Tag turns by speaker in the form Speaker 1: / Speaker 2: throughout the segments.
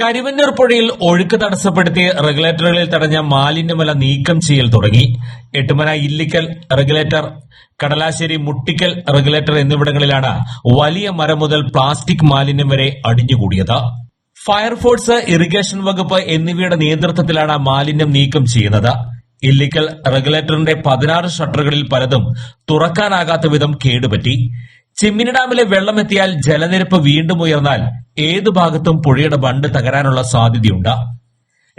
Speaker 1: കരിവന്നൂർ പുഴയിൽ ഒഴുക്ക് തടസ്സപ്പെടുത്തി റെഗുലേറ്ററുകളിൽ തടഞ്ഞ മാലിന്യമല നീക്കം ചെയ്യൽ തുടങ്ങി. എട്ടുമന ഇല്ലിക്കൽ റെഗുലേറ്റർ കടലാശ്ശേരി മുട്ടിക്കൽ റെഗുലേറ്റർ എന്നിവിടങ്ങളിലാണ് വലിയ മരം മുതൽ പ്ലാസ്റ്റിക് മാലിന്യം വരെ അടിഞ്ഞുകൂടിയത്. ഫയർഫോഴ്സ് ഇറിഗേഷൻ വകുപ്പ് എന്നിവയുടെ നേതൃത്വത്തിലാണ് മാലിന്യം നീക്കം ചെയ്യുന്നത്. ഇല്ലിക്കൽ റെഗുലേറ്ററിന്റെ പതിനാറ് ഷട്ടറുകളിൽ പലതും തുറക്കാനാകാത്ത വിധം കേടുപറ്റി. ചിമ്മിനി ഡാമിലെ വെള്ളമെത്തിയാൽ ജലനിരപ്പ് വീണ്ടും ഉയർന്നാൽ ഏതു ഭാഗത്തും പുഴയുടെ ബണ്ട് തകരാനുള്ള സാധ്യതയുണ്ട്.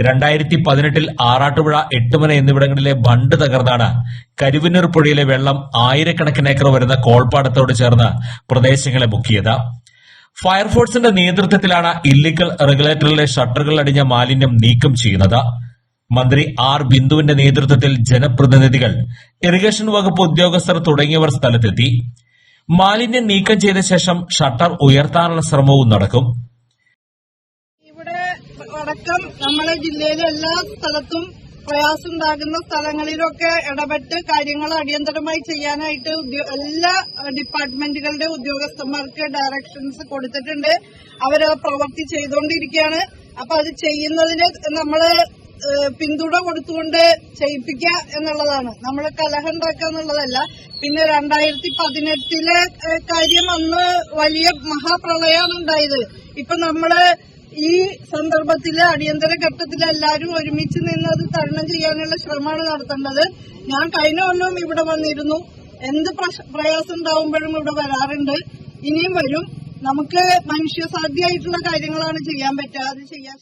Speaker 1: രണ്ടായിരത്തി പതിനെട്ടിൽ ആറാട്ടുപുഴ എട്ടുമന എന്നിവിടങ്ങളിലെ ബണ്ട് തകർന്നാണ് കരുവന്നൂർ പുഴയിലെ വെള്ളം ആയിരക്കണക്കിന് ഏക്കർ വരുന്ന കോൾപ്പാടത്തോട് ചേർന്ന് പ്രദേശങ്ങളെ മുക്കിയത്. ഫയർഫോഴ്സിന്റെ നേതൃത്വത്തിലാണ് ഇല്ലിക്കൽ റെഗുലേറ്ററിലെ ഷട്ടറുകൾ അടിഞ്ഞ മാലിന്യം നീക്കം ചെയ്യുന്നത്. മന്ത്രി ആർ ബിന്ദുവിന്റെ നേതൃത്വത്തിൽ ജനപ്രതിനിധികൾ ഇറിഗേഷൻ വകുപ്പ് ഉദ്യോഗസ്ഥർ തുടങ്ങിയവർ സ്ഥലത്തെത്തി. മാലിന്യം നീക്കം ചെയ്ത ശേഷം ഷട്ടർ ഉയർത്താനുള്ള ശ്രമവും നടക്കും.
Speaker 2: ഇവിടെ അടക്കം നമ്മുടെ ജില്ലയിലെ എല്ലാ സ്ഥലത്തും പ്രയാസമുണ്ടാകുന്ന സ്ഥലങ്ങളിലൊക്കെ ഇടപെട്ട് കാര്യങ്ങൾ അടിയന്തരമായി ചെയ്യാനായിട്ട് എല്ലാ ഡിപ്പാർട്ട്മെന്റുകളുടെ ഉദ്യോഗസ്ഥന്മാർക്ക് ഡയറക്ഷൻസ് കൊടുത്തിട്ടുണ്ട്. അവരത് പ്രവൃത്തി ചെയ്തുകൊണ്ടിരിക്കുകയാണ്. അപ്പൊ അത് ചെയ്യുന്നതിന് നമ്മൾ പിന്തുണ കൊടുത്തുകൊണ്ട് ചെയ്യിപ്പിക്കുക എന്നുള്ളതാണ്. നമ്മൾ കലഹണ്ടാക്കുക എന്നുള്ളതല്ല. പിന്നെ രണ്ടായിരത്തി പതിനെട്ടിലെ കാര്യം അന്ന് വലിയ മഹാപ്രളയമാണ് ഉണ്ടായത്. ഇപ്പൊ നമ്മൾ ഈ സന്ദർഭത്തിൽ അടിയന്തര ഘട്ടത്തിൽ എല്ലാവരും ഒരുമിച്ച് നിന്ന് അത് തരണം ചെയ്യാനുള്ള ശ്രമമാണ് നടത്തേണ്ടത്. ഞാൻ കഴിഞ്ഞ കൊല്ലവും ഇവിടെ വന്നിരുന്നു. എന്ത് പ്രയാസം ഉണ്ടാവുമ്പോഴും ഇവിടെ വരാറുണ്ട്. ഇനിയും വരും. നമുക്ക് മനുഷ്യസാധ്യമായിട്ടുള്ള കാര്യങ്ങളാണ് ചെയ്യാൻ പറ്റുക. അത് ചെയ്യാൻ